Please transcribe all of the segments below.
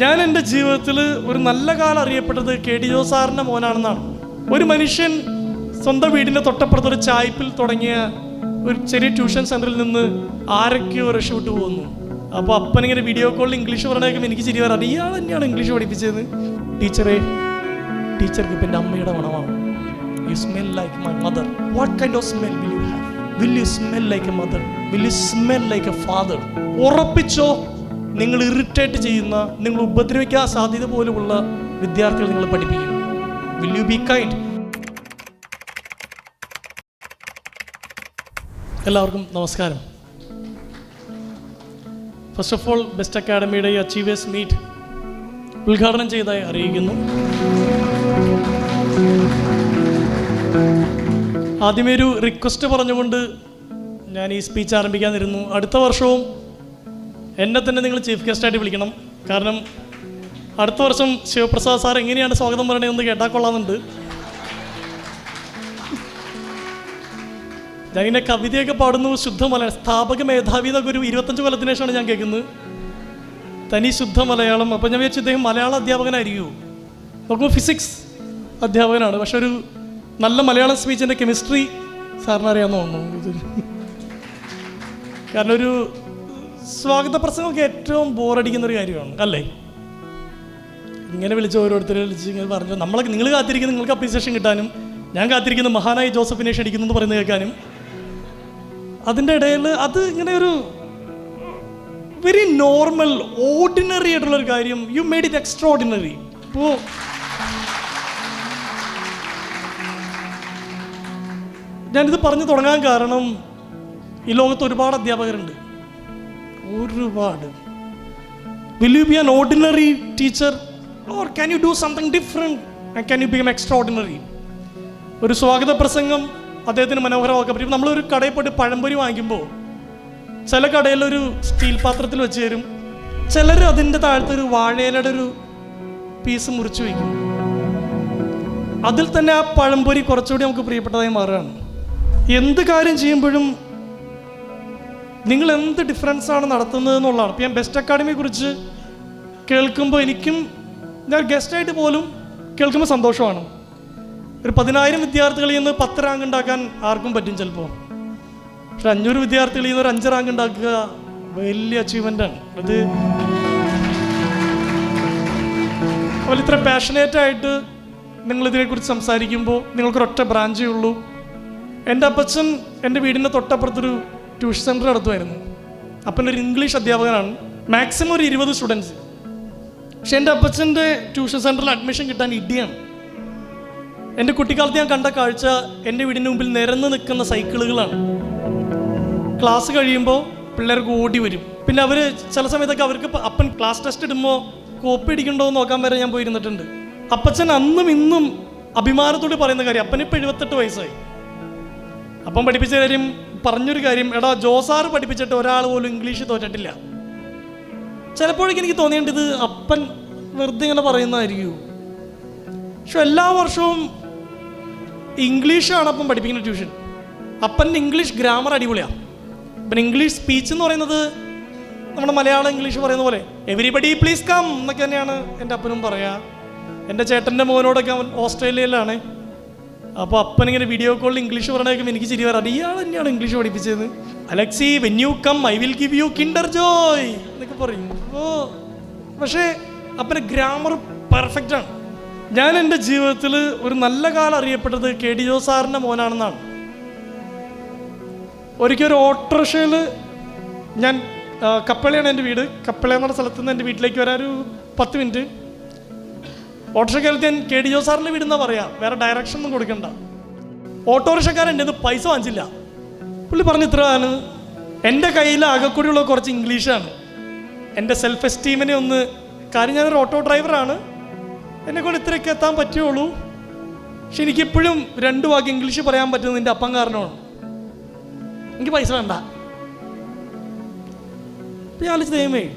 ഞാൻ എന്റെ ജീവിതത്തിൽ ഒരു നല്ല കാലം അറിയപ്പെട്ടത് കെ ഡി ജോ സാറിന്റെ മോനാണെന്നാണ്. ഒരു മനുഷ്യൻ സ്വന്തം വീടിന്റെ തൊട്ടപ്പുറത്ത് ഒരു ചായ്പിൽ തുടങ്ങിയ ഒരു ചെറിയ ട്യൂഷൻ സെന്ററിൽ നിന്ന് ആരൊക്കെയോ രക്ഷപ്പെട്ടു പോകുന്നു. അപ്പോൾ അപ്പനിങ്ങനെ വീഡിയോ കോളിൽ ഇംഗ്ലീഷ് പറഞ്ഞേക്കും എനിക്ക് ചിരി പറയാം ഇയാൾ തന്നെയാണ് ഇംഗ്ലീഷ് പഠിപ്പിച്ചത്. ടീച്ചറെ ടീച്ചർക്ക് ഇപ്പം എന്റെ അമ്മയുടെ മണമാണ് you smell like my mother what kind of smell will you have will you smell like a mother will you smell like a father ഉറപ്പിച്ചോ? നിങ്ങൾ ഇറിറ്റേറ്റ് ചെയ്യുന്ന നിങ്ങൾ ഉപദ്രവിക്കാൻ സാധ്യത പോലുമുള്ള വിദ്യാർത്ഥികൾ നിങ്ങൾ പഠിപ്പിക്കും വിൽ യു ബി കൈൻഡ് എല്ലാവർക്കും നമസ്കാരം. ഫസ്റ്റ് ഓഫ് ഓൾ ബെസ്റ്റ് അക്കാഡമിയുടെ അച്ചീവേഴ്സ് മീറ്റ് ഉദ്ഘാടനം ചെയ്തതായി അറിയിക്കുന്നു. ആദ്യമേ ഒരു റിക്വസ്റ്റ് പറഞ്ഞുകൊണ്ട് ഞാൻ ഈ സ്പീച്ച് ആരംഭിക്കാനിരുന്നു അടുത്ത വർഷവും എന്നെ തന്നെ നിങ്ങൾ ചീഫ് ഗസ്റ്റായിട്ട് വിളിക്കണം. കാരണം അടുത്ത വർഷം ശിവപ്രസാദ് സാർ എങ്ങനെയാണ് സ്വാഗതം പറയണതെന്ന് കേട്ടാൽ കൊള്ളാമെന്നുണ്ട്. ഞാൻ ഇങ്ങനെ കവിതയൊക്കെ പാടുന്നു ശുദ്ധ മലയാളം സ്ഥാപക മേധാവി എന്നൊക്കെ ഒരു ഇരുപത്തഞ്ച് കൊല്ലത്തിന് ശേഷമാണ് ഞാൻ കേൾക്കുന്നത്. തനി ശുദ്ധ മലയാളം. അപ്പം ഞാൻ വിചാരിച്ചു ഇദ്ദേഹം മലയാള അധ്യാപകനായിരിക്കുമോ നോക്കുമ്പോൾ ഫിസിക്സ് അധ്യാപകനാണ്. പക്ഷെ ഒരു നല്ല മലയാളം സ്പീച്ചിന്റെ കെമിസ്ട്രി സാറിനറിയാമെന്ന് തോന്നുന്നു. കാരണം ഒരു സ്വാഗത പ്രസംഗമൊക്കെ ഏറ്റവും ബോറടിക്കുന്ന ഒരു കാര്യമാണ് അല്ലേ? ഇങ്ങനെ വിളിച്ച് ഓരോരുത്തരെ വിളിച്ച് ഇങ്ങനെ പറഞ്ഞു നമ്മളൊക്കെ നിങ്ങൾ കാത്തിരിക്കുന്ന നിങ്ങൾക്ക് അപ്രീസിയേഷൻ കിട്ടാനും ഞാൻ കാത്തിരിക്കുന്ന മഹാനായി ജോസഫിനെ ക്ഷണിക്കുന്നു എന്ന് പറയുന്നത് കേൾക്കാനും. അതിന്റെ ഇടയിൽ അത് ഇങ്ങനെ ഒരു വെരി നോർമൽ ഓർഡിനറി ആയിട്ടുള്ള ഒരു കാര്യം. You made it extra ordinary ഇപ്പോൾ ഞാനിത് പറഞ്ഞു തുടങ്ങാൻ കാരണം ഈ ലോകത്ത് ഒരുപാട് അധ്യാപകരുണ്ട്. ഒരുപാട്. Will you be an ordinary teacher or can you do something different can you become extra ordinary ഒരു സ്വാഗത പ്രസംഗം അദ്ദേഹത്തിന് മനോഹരമാക്കാൻ പറ്റും. നമ്മളൊരു കടയിൽ പോയിട്ട് പഴംപൊരി വാങ്ങിക്കുമ്പോൾ ചില കടയിലൊരു സ്റ്റീൽ പാത്രത്തിൽ വെച്ച് തരും. ചിലർ അതിന്റെ താഴത്ത് ഒരു വാഴയിലയുടെ ഒരു പീസ് മുറിച്ച് വയ്ക്കും. അതിൽ തന്നെ ആ പഴംപൊരി കുറച്ചുകൂടി നമുക്ക് പ്രിയപ്പെട്ടതായി മാറുകയാണ്. എന്ത് കാര്യം ചെയ്യുമ്പോഴും നിങ്ങൾ എന്ത് ഡിഫറൻസ് ആണ് നടത്തുന്നത് എന്നുള്ളതാണ് ഇപ്പം ഞാൻ ബെസ്റ്റ് അക്കാഡമിയെ കുറിച്ച് കേൾക്കുമ്പോൾ എനിക്കും ഞാൻ ഗസ്റ്റായിട്ട് പോലും കേൾക്കുമ്പോൾ സന്തോഷമാണ്. ഒരു പതിനായിരം വിദ്യാർത്ഥികളിൽ നിന്ന് പത്ത് റാങ്ക് ഉണ്ടാക്കാൻ ആർക്കും പറ്റും ചിലപ്പോൾ. പക്ഷെ അഞ്ഞൂറ് വിദ്യാർത്ഥികളിൽ നിന്ന് ഒരു അഞ്ച് റാങ്ക് ഉണ്ടാക്കുക വലിയ അച്ചീവ്മെന്റ് ആണ്. അത് അതുപോലെ ഇത്ര പാഷനേറ്റ് ആയിട്ട് നിങ്ങൾ ഇതിനെക്കുറിച്ച് സംസാരിക്കുമ്പോൾ നിങ്ങൾക്കൊരൊറ്റ ബ്രാഞ്ചേ ഉള്ളൂ. എന്റെ അപ്പച്ചൻ എന്റെ വീടിന്റെ തൊട്ടപ്പുറത്തൊരു ട്യൂഷൻ സെന്റർ നടത്തുമായിരുന്നു. അപ്പൻ ഒരു ഇംഗ്ലീഷ് അധ്യാപകനാണ്. മാക്സിമം ഒരു ഇരുപത് സ്റ്റുഡൻസ്. പക്ഷെ എന്റെ അപ്പച്ചന്റെ ട്യൂഷൻ സെന്ററിൽ അഡ്മിഷൻ കിട്ടാൻ ഇടിയാണ്. എന്റെ കുട്ടിക്കാലത്ത് ഞാൻ കണ്ട കാഴ്ച എന്റെ വീടിന്റെ മുമ്പിൽ നിരന്ന് നിൽക്കുന്ന സൈക്കിളുകളാണ്. ക്ലാസ് കഴിയുമ്പോൾ പിള്ളേർക്ക് ഓടി വരും. പിന്നെ അവർ ചില സമയത്തൊക്കെ അവർക്ക് അപ്പൻ ക്ലാസ് ടെസ്റ്റ് ഇടുമ്പോൾ കോപ്പി അടിക്കണ്ടോ എന്ന് നോക്കാൻ വരെ ഞാൻ പോയിരുന്നിട്ടുണ്ട്. അപ്പച്ചൻ അന്നും ഇന്നും അഭിമാനത്തോടെ പറയുന്ന കാര്യം അപ്പനിപ്പോൾ എഴുപത്തെട്ട് വയസ്സായി. അപ്പം പഠിപ്പിച്ച കാര്യം പറഞ്ഞൊരു കാര്യം. എടാ ജോസാർ പഠിപ്പിച്ചിട്ട് ഒരാൾ പോലും ഇംഗ്ലീഷ് തോറ്റിട്ടില്ല. ചിലപ്പോഴേക്കും എനിക്ക് തോന്നിയിട്ടുണ്ട് ഇത് അപ്പൻ വെറുതെ ഇങ്ങനെ പറയുന്നതായിരിക്കും. പക്ഷെ എല്ലാ വർഷവും ഇംഗ്ലീഷാണ് അപ്പം പഠിപ്പിക്കുന്ന ട്യൂഷൻ. അപ്പന്റെ ഇംഗ്ലീഷ് ഗ്രാമർ അടിപൊളിയാണ് അപ്പം ഇംഗ്ലീഷ് സ്പീച്ച് എന്ന് പറയുന്നത് നമ്മുടെ മലയാളം ഇംഗ്ലീഷ് പറയുന്ന പോലെ എവരിബഡി പ്ലീസ് കം എന്നൊക്കെ തന്നെയാണ് എന്റെ അപ്പനും പറയുക എന്റെ ചേട്ടന്റെ മോനോടൊക്കെ അവൻ ഓസ്ട്രേലിയയിലാണ്. അപ്പോൾ അപ്പനിങ്ങനെ വീഡിയോ കോളിൽ ഇംഗ്ലീഷ് പറഞ്ഞേക്കും എനിക്ക് ചിരി വരാറ് ഇയാൾ തന്നെയാണ് ഇംഗ്ലീഷ് പഠിപ്പിച്ചത് Alexi when you come I will give you Kinder Joy എന്നൊക്കെ പറയും. ഓ പക്ഷേ അപ്പന്റെ ഗ്രാമർ പെർഫെക്റ്റ് ആണ്. ഞാൻ എന്റെ ജീവിതത്തിൽ ഒരു നല്ല കാലം അറിയപ്പെട്ടത് കെ ഡി ജോ സാറിന്റെ മോനാണെന്നാണ്. ഒരിക്കൽ ഒരു ഓട്ടോറിക്ഷയിൽ ഞാൻ കപ്പളയാണ് എന്റെ വീട്. കപ്പള എന്ന സ്ഥലത്ത് നിന്ന് എന്റെ വീട്ടിലേക്ക് വരാൻ ഒരു പത്ത് മിനിറ്റ്. ഓട്ടോറിക്ഷക്കാരത്ത് കെ ഡി ജോ സാറിന്റെ വീട് എന്നാ പറയാം. വേറെ ഡയറക്ഷൻ ഒന്നും കൊടുക്കണ്ട. ഓട്ടോറിക്ഷക്കാരൻ എന്റെ പൈസ വാങ്ങിച്ചില്ല. പുള്ളി പറഞ്ഞു ഇത്രയാണ്. എന്റെ കയ്യിൽ ആകെക്കൂടിയുള്ള കുറച്ച് ഇംഗ്ലീഷാണ്. എന്റെ സെൽഫ് എസ്റ്റീമിനെ ഒന്ന് കാര്യം ഞാനൊരു ഓട്ടോ ഡ്രൈവറാണ് എന്നെ കൊണ്ട് ഇത്രയൊക്കെ എത്താൻ പറ്റുള്ളൂ പക്ഷെ എനിക്കിപ്പോഴും രണ്ട് വാക്ക് ഇംഗ്ലീഷ് പറയാൻ പറ്റുന്നത് എന്റെ അപ്പം കാരണമാണ്. എനിക്ക് പൈസ വേണ്ട. ഞാൻ ആലോചിച്ച് ദൈവമേ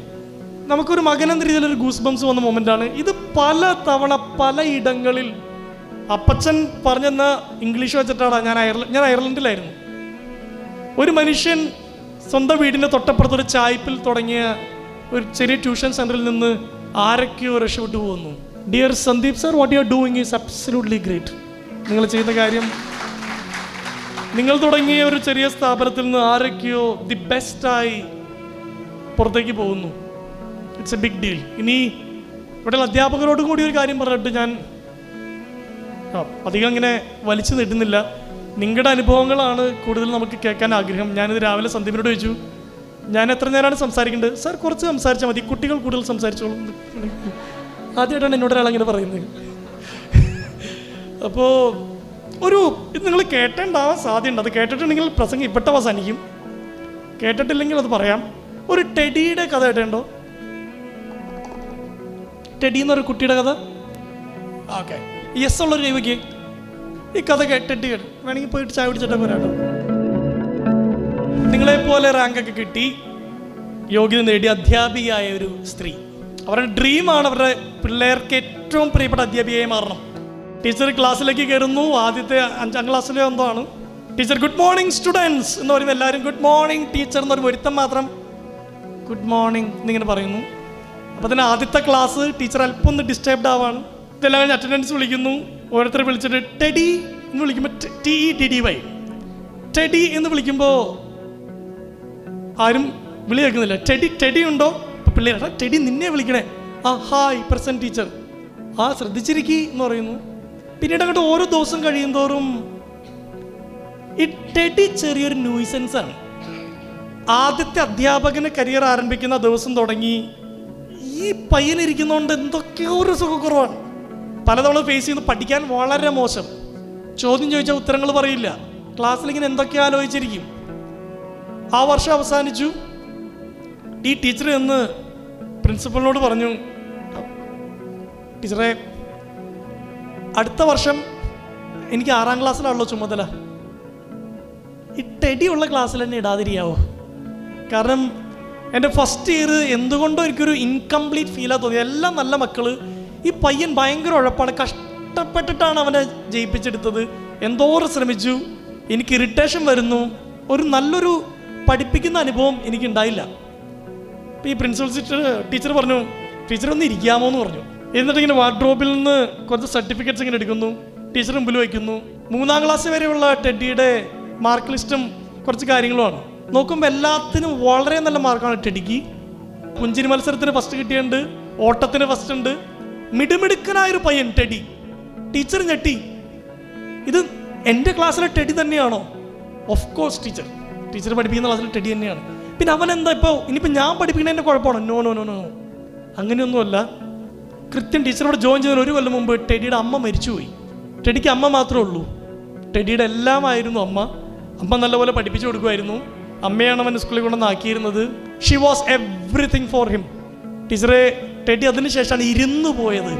നമുക്കൊരു മകൻ എന്ന രീതിയിലൊരു ഗൂസ് ബംസ് വന്ന മൊമെന്റാണ് ഇത് പല തവണ പല ഇടങ്ങളിൽ അപ്പച്ചൻ പറഞ്ഞെന്ന ഇംഗ്ലീഷ് വെച്ചിട്ടാണ് ഞാൻ അയർലൻഡ് ഞാൻ അയർലൻഡിലായിരുന്നു. ഒരു മനുഷ്യൻ സ്വന്തം വീടിന്റെ തൊട്ടപ്പുറത്തൊരു ചായ്പിൽ തുടങ്ങിയ ഒരു ചെറിയ ട്യൂഷൻ സെന്ററിൽ നിന്ന് ആരൊക്കെയോ രക്ഷപ്പെട്ടു പോകുന്നു. Dear Sandeep sir what you are doing is absolutely great നിങ്ങൾ ചെയ്യുന്ന കാര്യം നിങ്ങൾ തുടങ്ങിയ ഒരു ചെറിയ സ്ഥാപനത്തിൽ നിന്ന് ആരൊക്കെയോ ദി ബെസ്റ്റായി പുറത്തേക്ക് പോകുന്നു. ഇറ്റ്സ് എ ബിഗ് ഡീൽ ഇനി ഇവിടെയുള്ള അധ്യാപകരോടും കൂടി ഒരു കാര്യം പറഞ്ഞിട്ട് ഞാൻ അധികം ഇങ്ങനെ വലിച്ചു നീട്ടുന്നില്ല. നിങ്ങളുടെ അനുഭവങ്ങളാണ് കൂടുതൽ നമുക്ക് കേൾക്കാൻ ആഗ്രഹം. ഞാനിത് രാവിലെ സന്ദീപിനോട് ചോദിച്ചു ഞാൻ എത്ര നേരമാണ് സംസാരിക്കേണ്ടത്? സാർ കുറച്ച് സംസാരിച്ചാൽ മതി. കുട്ടികൾ കൂടുതൽ സംസാരിച്ചോളും. ആദ്യമായിട്ടാണ് എന്നോട് ഒരാൾ അങ്ങനെ പറയുന്നത്. അപ്പോൾ ഒരു ഇത് നിങ്ങൾ കേട്ടിട്ടുണ്ടാവാൻ സാധ്യതയുണ്ട്. അത് കേട്ടിട്ടുണ്ടെങ്കിൽ പ്രസംഗം ഇപ്പോഴത്തെ അവസാനിക്കും. കേട്ടിട്ടില്ലെങ്കിൽ അത് പറയാം. ഒരു ടെഡിയുടെ കഥ കേട്ടിട്ടുണ്ടോ? ടെഡി എന്നൊരു കുട്ടിയുടെ കഥ? ഓക്കെ. യെസ് ഉള്ളൊരു രൂപയ്ക്ക് ഈ കഥ കേട്ടിട്ട് കേട്ടു വേണമെങ്കിൽ പോയിട്ട് ചായ പിടിച്ചിട്ട് പോരാട്ടോ നിങ്ങളെ പോലെ റാങ്കൊക്കെ കിട്ടി യോഗ്യത നേടി അധ്യാപികയായ ഒരു സ്ത്രീ. അവരുടെ ഡ്രീമാണ് അവരുടെ പിള്ളേർക്ക് ഏറ്റവും പ്രിയപ്പെട്ട അധ്യാപികയായി മാറണം. ടീച്ചർ ക്ലാസ്സിലേക്ക് കയറുന്നു. ആദ്യത്തെ അഞ്ചാം ക്ലാസ്സിലെ എന്തോ ആണ്. ടീച്ചർ ഗുഡ് മോർണിംഗ് സ്റ്റുഡൻസ് എന്ന് പറയുമ്പോൾ എല്ലാവരും ഗുഡ് മോർണിംഗ് ടീച്ചർ എന്ന് പറയുമ്പോൾ ഒരുത്തം മാത്രം ഗുഡ് മോർണിംഗ് എന്നിങ്ങനെ പറയുന്നു. അപ്പോൾ തന്നെ ആദ്യത്തെ ക്ലാസ് ടീച്ചർ അല്പം ഒന്ന് ഡിസ്റ്റർബ്ഡ് ആവാണ്. ഇതെല്ലാം കഴിഞ്ഞ് അറ്റൻഡൻസ് വിളിക്കുന്നു. ഓരോരുത്തരെ വിളിച്ചിട്ട് ടെഡി എന്ന് വിളിക്കുമ്പോൾ T E T D Y. Teddy എന്ന് വിളിക്കുമ്പോൾ ആരും വിളി കേൾക്കുന്നില്ല. ടെഡി ടെഡി ഉണ്ടോ? അപ്പോൾ പിള്ളേർ ടെഡി നിന്നെ വിളിക്കണേ. ആ ഹായ് പ്രസന്റ് ടീച്ചർ ആ ശ്രദ്ധിച്ചിരിക്കി എന്ന് പറയുന്നു. പിന്നീട് അങ്ങോട്ട് ഓരോ ദിവസം കഴിയുന്തോറും ഈ ടെഡി ചെറിയൊരു ന്യൂസൻസ് ആണ്. ആദ്യത്തെ അധ്യാപകന് കരിയർ ആരംഭിക്കുന്ന ദിവസം തുടങ്ങി ഈ പയ്യിലിരിക്കുന്നതുകൊണ്ട് എന്തൊക്കെയോ ഒരു സുഖക്കുറവാണ്. പലതവണ ഫേസ് ചെയ്യുന്നത് പഠിക്കാൻ വളരെ മോശം. ചോദ്യം ചോദിച്ചാൽ ഉത്തരങ്ങൾ പറയില്ല. ക്ലാസ്സിൽ ഇങ്ങനെ എന്തൊക്കെ ആലോചിച്ചിരിക്കും. ആ വർഷം അവസാനിച്ചു. ഈ ടീച്ചർ എന്ന് പ്രിൻസിപ്പളിനോട് പറഞ്ഞു ടീച്ചറെ അടുത്ത വർഷം എനിക്ക് ആറാം ക്ലാസ്സിലാണല്ലോ ചുമതല. ഈ ടെടിയുള്ള ക്ലാസ്സിൽ തന്നെ ഇടാതിരിയാവോ കാരണം എന്റെ ഫസ്റ്റ് ഇയർ എന്തുകൊണ്ടോ എനിക്കൊരു ഇൻകംപ്ലീറ്റ് ഫീലാ തോന്നി. എല്ലാം നല്ല മക്കൾ ഈ പയ്യൻ ഭയങ്കര ഉഴപ്പാണ്. കഷ്ടപ്പെട്ടിട്ടാണ് അവനെ ജയിപ്പിച്ചെടുത്തത്. എന്തോരം ശ്രമിച്ചു. എനിക്ക് ഇറിറ്റേഷൻ വരുന്നു. ഒരു നല്ലൊരു പഠിപ്പിക്കുന്ന അനുഭവം എനിക്ക് ഉണ്ടായില്ല ഈ പ്രിൻസിപ്പൽ സിസ്റ്റർ ടീച്ചർ പറഞ്ഞു ടീച്ചർ ഒന്ന് ഇരിക്കാമോ എന്ന് പറഞ്ഞു. എന്നിട്ട് ഇങ്ങനെ വാർഡ്രോബിൽ നിന്ന് കുറച്ച് സർട്ടിഫിക്കറ്റ്സ് ഇങ്ങനെ എടുക്കുന്നു. ടീച്ചർ മുമ്പിൽ വയ്ക്കുന്നു. മൂന്നാം ക്ലാസ് വരെയുള്ള ടെഡിയുടെ മാർക്ക് ലിസ്റ്റും കുറച്ച് കാര്യങ്ങളുമാണ് നോക്കുമ്പോൾ എല്ലാത്തിനും വളരെ നല്ല മാർക്കാണ് ടെഡിക്ക്. പുഞ്ചിരി മത്സരത്തിന് ഫസ്റ്റ് കിട്ടിയിട്ടുണ്ട് ഓട്ടത്തിന് ഫസ്റ്റ് ഉണ്ട്. മിടുമിടുക്കനായൊരു പയ്യൻ ടെഡി. ടീച്ചർ ഞെട്ടി. ഇത് എന്റെ ക്ലാസ്സിലെ ടെഡി തന്നെയാണോ? Of course teacher. ടീച്ചർ പഠിപ്പിക്കുന്ന ക്ലാസ്സിലെ ടെഡി തന്നെയാണ്. പിന്നെ അവൻ എന്താ ഇപ്പോൾ ഇനിയിപ്പോൾ ഞാൻ പഠിപ്പിക്കുന്നതിന്റെ കുഴപ്പമാണോ? നോ നോ നോ നോ അങ്ങനെയൊന്നുമല്ല. കൃത്യം ടീച്ചറോട് ജോയിൻ ചെയ്തതിന് ഒരു കൊല്ലം മുമ്പ് ടെഡിയുടെ അമ്മ മരിച്ചുപോയി. ടെഡിക്ക് അമ്മ മാത്രമേ ഉള്ളൂ. ടെഡിയുടെ എല്ലാമായിരുന്നു അമ്മ. അമ്മ നല്ലപോലെ പഠിപ്പിച്ചു കൊടുക്കുമായിരുന്നു. അമ്മയാണ് അവൻ സ്കൂളിൽ കൊണ്ടുവന്ന് ആക്കിയിരുന്നത്. She was everything for him ടീച്ചറെ ടെഡി അതിന് ശേഷമാണ് ഇരുന്നു പോയത്.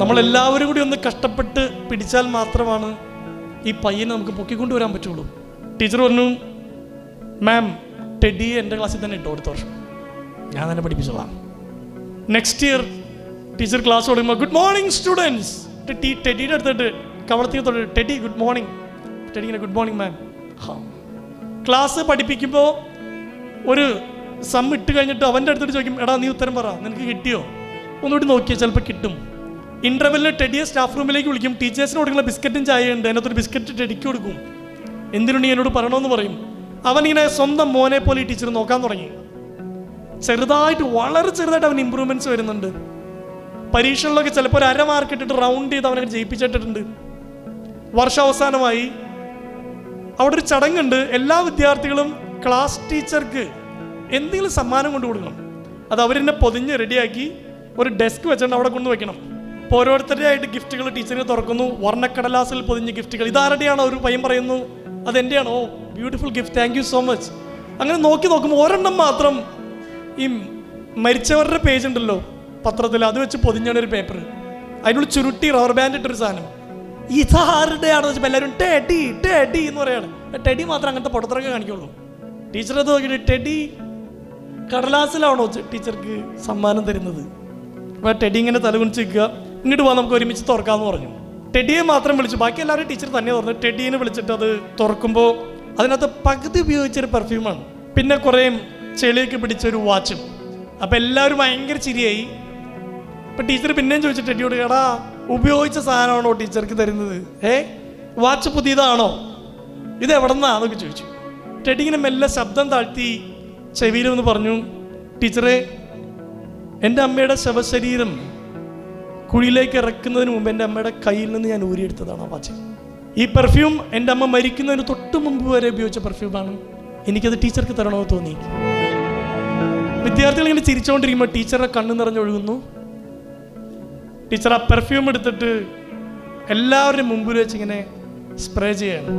നമ്മളെല്ലാവരും കൂടി ഒന്ന് കഷ്ടപ്പെട്ട് പിടിച്ചാൽ മാത്രമാണ് ഈ പയ്യനെ നമുക്ക് പൊക്കിക്കൊണ്ടുവരാൻ പറ്റുള്ളൂ. ടീച്ചർ പറഞ്ഞു മാം ടെഡി എന്റെ ക്ലാസ്സിൽ തന്നെ ഇട്ടു അടുത്ത വർഷം. ഞാൻ തന്നെ പഠിപ്പിച്ചതാണ് നെക്സ്റ്റ് ഇയർ ടീച്ചർ ക്ലാസ് തുടങ്ങുമ്പോൾ ഗുഡ് മോർണിംഗ് സ്റ്റുഡൻസ് ടെഡിയുടെ അടുത്തിട്ട് കവളത്തിൽ തൊട്ട് Teddy good morning Teddy good morning ma'am class പഠിപ്പിക്കുമ്പോൾ ഒരു സം ഇട്ട് കഴിഞ്ഞിട്ട് അവന്റെ അടുത്തോട്ട് ചോദിക്കും എടാ നീ ഉത്തരം പറ നിനക്ക് കിട്ടിയോ? ഒന്നുകൂടി നോക്കിയാൽ ചിലപ്പോൾ കിട്ടും. ഇന്റർവെല്ലിൽ ടെഡിയെ സ്റ്റാഫ് റൂമിലേക്ക് വിളിക്കും. ടീച്ചേഴ്സിന് കൊടുക്കുന്ന ബിസ്ക്കറ്റും ചായ ഉണ്ട്. അതിനകത്തൊരു ബിസ്ക്കറ്റ് ടെഡിക്ക് കൊടുക്കും. എന്തിനു നീ എന്നോട് പറയണമെന്ന് പറയും. അവൻ ഇങ്ങനെ സ്വന്തം മോനെ പോലെ ഈ ടീച്ചർ നോക്കാൻ തുടങ്ങി. ചെറുതായിട്ട് വളരെ ചെറുതായിട്ട് അവൻ ഇമ്പ്രൂവ്മെന്റ്സ് വരുന്നുണ്ട്. പരീക്ഷകളിലൊക്കെ ചിലപ്പോൾ ഒരു അര മാർക്ക് ഇട്ടിട്ട് റൗണ്ട് ചെയ്ത് അവനെ ജയിപ്പിച്ചിട്ടുണ്ട് വർഷാവസാനമായി അവിടെ ഒരു ചടങ്ങുണ്ട്. എല്ലാ വിദ്യാർത്ഥികളും ക്ലാസ് ടീച്ചർക്ക് എന്തെങ്കിലും സമ്മാനം കൊണ്ട് കൊടുക്കണം. അത് അവരെന്നെ പൊതിഞ്ഞ് റെഡിയാക്കി ഒരു ഡെസ്ക് വെച്ചിട്ട് അവിടെ കൊണ്ട് വെക്കണം. അപ്പോൾ ഓരോരുത്തരുടെ ആയിട്ട് ഗിഫ്റ്റുകൾ ടീച്ചറിന് തുറക്കുന്നു. വർണക്കടലാസിൽ പൊതിഞ്ഞ് ഗിഫ്റ്റുകൾ ഇതാരുടെയാണോ? ഒരു പയ്യൻ പറയുന്നു അതെന്റെയാണോ beautiful gift thank you so much അങ്ങനെ നോക്കി നോക്കുമ്പോൾ ഒരെണ്ണം മാത്രം ഈ മരിച്ചവരുടെ പേജ് ഉണ്ടല്ലോ പത്രത്തിൽ അത് വെച്ച് പൊതിഞ്ഞാണ് ഒരു പേപ്പർ അതിനുള്ളിൽ ചുരുട്ടി റബ്ബർ ബാൻഡ് ഇട്ടൊരു സാധനം. ഇതാരുടെയാണെന്ന് വെച്ചപ്പോൾ എല്ലാവരും ടെഡി ടെഡി എന്ന് പറയാണ്. ടെഡി മാത്രം അങ്ങനത്തെ പൊട്ടത്തിറക്കെ കാണിക്കുള്ളൂ. അത് നോക്കിയിട്ട് ടെഡി കടലാസിലാണോ ടീച്ചർക്ക് സമ്മാനം തരുന്നത്? അപ്പോൾ ടെഡി ഇങ്ങനെ തലകുണിച്ച് നിൽക്കുക. ഇങ്ങോട്ട് പോകാൻ നമുക്ക് ഒരുമിച്ച് തുറക്കാമെന്ന് പറഞ്ഞു. ടെഡിയെ മാത്രം വിളിച്ചു. ബാക്കി എല്ലാവരും ടീച്ചർ തന്നെ തുറന്നു ടെഡീനെ വിളിച്ചിട്ട് അത് തുറക്കുമ്പോൾ അതിനകത്ത് പകുതി ഉപയോഗിച്ചൊരു പെർഫ്യൂമാണ് പിന്നെ കുറേ ചെളിയൊക്കെ പിടിച്ചൊരു വാച്ചും അപ്പോൾ എല്ലാവരും ഭയങ്കര ചിരിയായി. അപ്പം ടീച്ചർ പിന്നെയും ചോദിച്ചു ടെഡിയോട് എടാ ഉപയോഗിച്ച സാധനമാണോ ടീച്ചർക്ക് തരുന്നത്? ഏ? വാച്ച് പുതിയതാണോ? ഇത് എവിടെ നിന്നാണെന്നൊക്കെ ചോദിച്ചു. ടെഡി ഇങ്ങനെ മെല്ലെ ശബ്ദം താഴ്ത്തി ചെവിയിലൊന്ന് പറഞ്ഞു ടീച്ചറെ എന്റെ അമ്മയുടെ ശവശരീരം കുഴിയിലേക്ക് ഇറക്കുന്നതിന് മുമ്പ് എന്റെ അമ്മയുടെ കയ്യിൽ നിന്ന് ഞാൻ ഊരിയെടുത്തതാണ് ആ വാച്ച്. ഈ പെർഫ്യൂം എന്റെ അമ്മ മരിക്കുന്നതിന് തൊട്ട് മുമ്പ് വരെ ഉപയോഗിച്ച പെർഫ്യൂമാണ് എനിക്കത് ടീച്ചർക്ക് തരണമെന്ന് തോന്നി. വിദ്യാർത്ഥികൾ ഇങ്ങനെ ചിരിച്ചുകൊണ്ടിരിക്കുമ്പോൾ ടീച്ചറുടെ കണ്ണ് നിറഞ്ഞൊഴുകുന്നു. ടീച്ചർ ആ പെർഫ്യൂം എടുത്തിട്ട് എല്ലാവരുടെയും മുമ്പിൽ വെച്ച് ഇങ്ങനെ സ്പ്രേ ചെയ്യാണ്.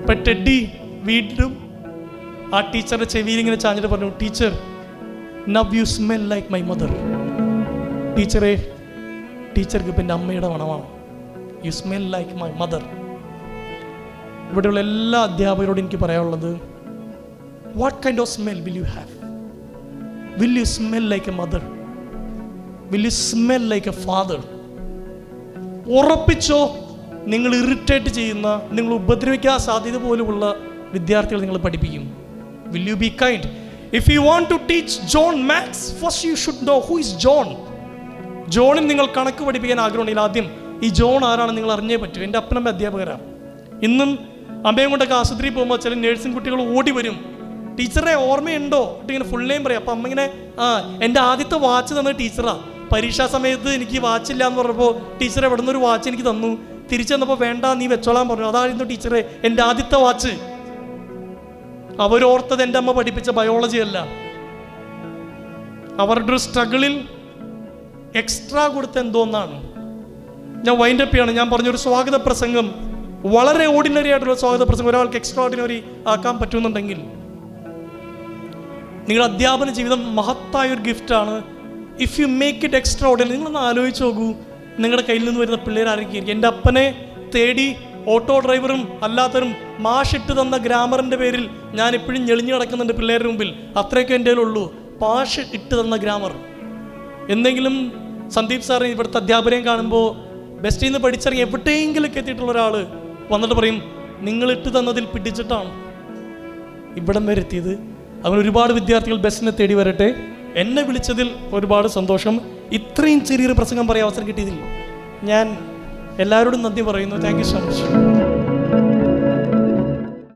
ഇപ്പം ടെഡി വീണ്ടും ആ ടീച്ചറുടെ ചെവിയിൽ ഇങ്ങനെ ചാഞ്ഞിട്ട് പറഞ്ഞു teacher now you smell like my mother ടീച്ചറെ ടീച്ചർക്ക് ഇപ്പം എന്റെ അമ്മയുടെ മണമാണ്. You smell like my mother ഇവിടെയുള്ള എല്ലാ അധ്യാപകരോടും എനിക്ക് പറയാനുള്ളത് what kind of smell will you have will you smell like a mother you smell like a father ഉറപ്പിച്ചോ നിങ്ങൾ ഇറിറ്റേറ്റ് ചെയ്യുന്ന നിങ്ങൾ ഉപദ്രവിക്കാൻ സാധ്യത പോലുമുള്ള വിദ്യാർത്ഥികൾ നിങ്ങൾ പഠിപ്പിക്കും. Will you be kind if you want to teach John maths first you should know who is John ജോണിൽ നിങ്ങൾ കണക്ക് പഠിപ്പിക്കാൻ ആഗ്രഹമുണ്ടെങ്കിൽ ആദ്യം ഈ ജോൺ ആരാണെന്ന് നിങ്ങൾ അറിഞ്ഞേ പറ്റൂ. എന്റെ അപ്പനമ്മ അധ്യാപകരാണ് ഇന്നും അമ്മയും കൊണ്ടൊക്കെ ആശുപത്രി പോകുമ്പോൾ ചില നേഴ്സിംഗ് കുട്ടികൾ ഓടി വരും. ടീച്ചറെ ഓർമ്മയുണ്ടോ? ഇങ്ങനെ ഫുൾ നെയിം പറയും. അപ്പം അമ്മ ഇങ്ങനെ ആ എന്റെ ആദ്യത്തെ വാച്ച് തന്നത് ടീച്ചറാ. പരീക്ഷാ സമയത്ത് എനിക്ക് വാച്ചില്ല എന്ന് പറഞ്ഞപ്പോൾ ടീച്ചർ എവിടെ നിന്നൊരു വാച്ച് എനിക്ക് തന്നു. തിരിച്ചു തന്നപ്പോൾ വേണ്ട നീ വെച്ചോളാൻ പറഞ്ഞു. അതായിരുന്നു ടീച്ചറെ എന്റെ ആദ്യത്തെ വാച്ച് അവരോർത്തത് എന്റെ അമ്മ പഠിപ്പിച്ച ബയോളജി അല്ല. അവരുടെ ഒരു സ്ട്രഗിളിൽ എക്സ്ട്രാ കൊടുത്ത എന്തോന്നാണ് ഞാൻ വൈൻഡപ്പ് ചെയ്യാണ്. ഞാൻ പറഞ്ഞൊരു സ്വാഗത പ്രസംഗം. വളരെ ഓർഡിനറി ആയിട്ടുള്ള സ്വാഗത പ്രസംഗം. ഒരാൾക്ക് എക്സ്ട്രാ ഓർഡിനറി ആക്കാൻ പറ്റുന്നുണ്ടെങ്കിൽ. നിങ്ങളുടെ അധ്യാപന ജീവിതം മഹത്തായ ഒരു ഗിഫ്റ്റാണ് if you make it extraordinary നിങ്ങളൊന്ന് ആലോചിച്ച് നോക്കൂ. നിങ്ങളുടെ കയ്യിൽ നിന്ന് വരുന്ന പിള്ളേർ ആരൊക്കെയായിരിക്കും എന്റെ അപ്പനെ തേടി ഓട്ടോ ഡ്രൈവറും അല്ലാത്തവരും മാഷിട്ട് തന്ന ഗ്രാമറിന്റെ പേരിൽ ഞാൻ ഇപ്പോഴും ഞെളിഞ്ഞു കിടക്കുന്നുണ്ട് പിള്ളേരുടെ മുമ്പിൽ. അത്രയൊക്കെ എന്റെ ഉള്ളൂ പാഷ് ഇട്ട് തന്ന ഗ്രാമർ. എന്തെങ്കിലും സന്ദീപ് സാർ ഇവിടുത്തെ അധ്യാപകരെയും കാണുമ്പോൾ ബെസ്റ്റിൽ നിന്ന് പഠിച്ചിറങ്ങി എവിടെയെങ്കിലൊക്കെ എത്തിയിട്ടുള്ള ഒരാൾ വന്നിട്ട് പറയും നിങ്ങൾ ഇട്ട് തന്നതിൽ പിടിച്ചിട്ടാണ് ഇവിടം വരെ എത്തിയത്. അങ്ങനെ ഒരുപാട് വിദ്യാർത്ഥികൾ ബസ്സിനെ തേടി വരട്ടെ. എന്നെ വിളിച്ചതിൽ ഒരുപാട് സന്തോഷം. ഇത്രയും ചെറിയൊരു പ്രസംഗം പറയാൻ അവസരം കിട്ടിയതിൽ ഞാൻ എല്ലാവരോടും നന്ദി പറയുന്നു. Thank you so much